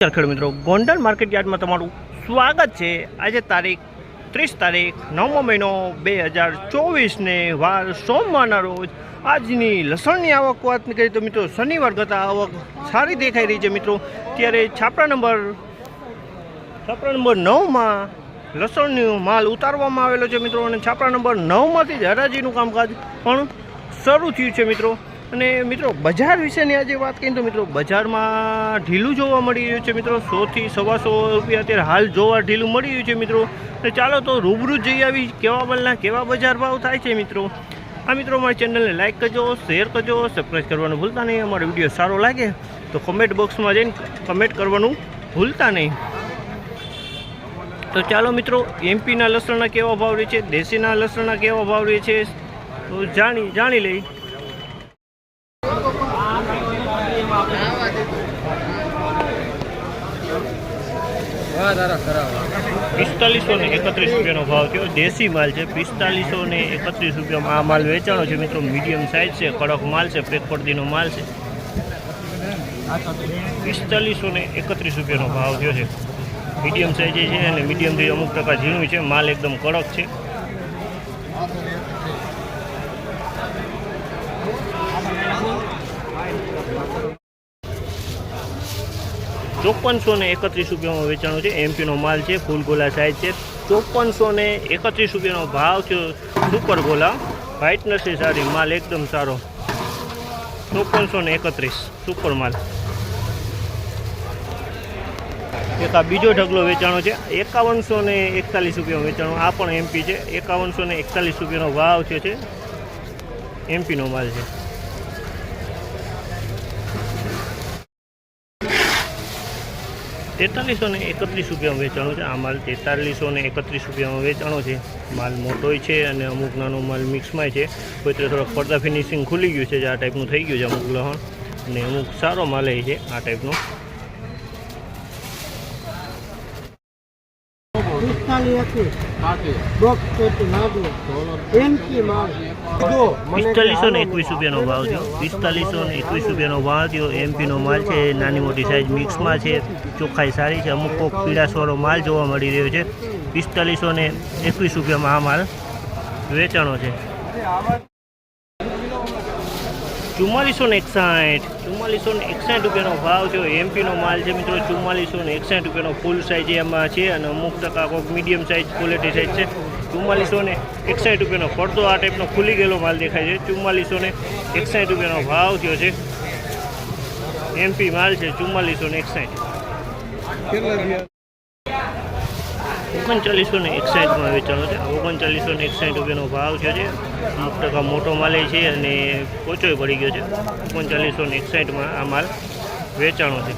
ખેડૂત મિત્રો, ગોંડલ માર્કેટ યાર્ડમાં તમારું સ્વાગત છે. આજે તારીખ ત્રીસ તારીખ, નવમો મહિનો બે હજાર ચોવીસને વાર સોમવારના રોજ આજની લસણની આવક વાત કરીએ તો મિત્રો, શનિવાર કરતાં આવક સારી દેખાઈ રહી છે મિત્રો. ત્યારે છાપરા નંબર છાપરા નંબર નવમાં લસણનો માલ ઉતારવામાં આવેલો છે મિત્રો, અને છાપરા નંબર નવમાંથી જ હરાજીનું કામકાજ પણ શરૂ થયું છે મિત્રો. અને મિત્રો, બજાર વિશેની આજે વાત કરીએ તો મિત્રો, બજારમાં ઢીલું જોવા મળી રહ્યું છે મિત્રો. સોથી સવાસો રૂપિયા અત્યારે હાલ જોવા ઢીલું મળી રહ્યું છે મિત્રો. અને ચાલો તો રૂબરૂ જઈ આવી કેવા બલના કેવા બજાર ભાવ થાય છે મિત્રો. આ મિત્રો અમારી ચેનલને લાઇક કરજો, શેર કરજો સબસ્ક્રાઈબ કરવાનું ભૂલતા નહીં. અમારો વીડિયો સારો લાગે તો કમેન્ટ બોક્સમાં જઈને કમેન્ટ કરવાનું ભૂલતા નહીં. તો ચાલો મિત્રો એમપીના લસણના કેવા ભાવ રહે છે, દેશીના લસણના કેવા ભાવ રહે છે, તો જાણી જાણી લઈ પિસ્તાલીસો ને એકત્રીસ રૂપિયાનો ભાવ થયો. દેશી માલ છે પિસ્તાલીસો ને એકત્રીસ રૂપિયામાં આ માલ વેચાણો છે મિત્રો. મીડિયમ સાઇઝ છે, કડક માલ છે પેકપડદીનો માલ છે. પિસ્તાલીસો ને એકત્રીસ રૂપિયાનો ભાવ થયો છે. મીડિયમ સાઇઝ છે અને મીડિયમથી અમુક ટકા ઝીણું છે. માલ એકદમ કડક છે. ચોપનસો ને એકત્રીસ રૂપિયામાં વેચાણો છે. એમપીનો માલ છે, ફૂલ ગોલા સાઇઝ છે. ચોપનસો ને એકત્રીસ રૂપિયાનો ભાવ થયો સુપર ગોલા. વ્હાઇટનેસ એ સારી, માલ એકદમ સારો. ચોપનસો ને એકત્રીસ સુપર માલ. એક આ બીજો ઢગલો વેચાણો છે. એકાવનસો ને એકતાલીસ રૂપિયામાં વેચાણો. આ પણ એમપી છે. એકાવનસો ને એકતાલીસ રૂપિયાનો ભાવ છે. એમપીનો માલ છે. તેતાલીસો ને એકત્રીસ રૂપિયામાં વેચાણો છે. આ માલ તેતાલીસો ને એકત્રીસ રૂપિયામાં વેચાણો છે. માલ મોટોય છે અને અમુક નાનો માલ મિક્સમાં છે. કોઈ તો થોડોક પડદા ફિનિશિંગ ખુલી ગયું છે, જે આ ટાઈપનું થઈ ગયું છે અમુક લહણ. અને અમુક સારો માલ એ છે, આ ટાઈપનો પિસ્તાલીસો ને એકવીસ રૂપિયાનો ભાવ થયો. પિસ્તાલીસો ને એકવીસ રૂપિયાનો ભાવ થયો. એમપીનો માલ છે, નાની મોટી સાઈઝ મિક્સમાં છે, ચોખ્ખાઈ સારી છે, અમુક કોક પીળાસવાળો માલ જોવા મળી રહ્યો છે. પિસ્તાલીસો ને એકવીસ રૂપિયામાં આ માલ વેચાણો છે. ચુમ્માલીસો ને એકસાઠ. ચુમ્માલીસો ને એકસાઠ રૂપિયાનો ભાવ છે. એમપીનો માલ છે મિત્રો, ચુમ્માલીસો ને એકસાઠ રૂપિયાનો ફૂલ સાઇઝ એમાં છે અને અમુક ટકા કોઈક મીડિયમ સાઇઝ ક્વોલિટી સાઇઝ છે. ચુમ્માલીસો ને એકસાઠ રૂપિયાનો પડતો આ ટાઈપનો ખુલી ગયેલો માલ દેખાય છે. ચુમ્માલીસો ને એકસાઠ રૂપિયાનો ભાવ થયો છે. એમપી માલ છે ચુમ્માલીસો ને એકસાઠ. ઓગણચાલીસો ને એકસાઠમાં વેચાણો છે. ઓગણચાલીસો ને એકસાઠ રૂપિયાનો ભાવ થયો છે. આઠ ટકા મોટો માલ છે અને ઓછોય પડી ગયો છે. ઓગણચાલીસો ને એકસાઠમાં આ માલ વેચાણો છે.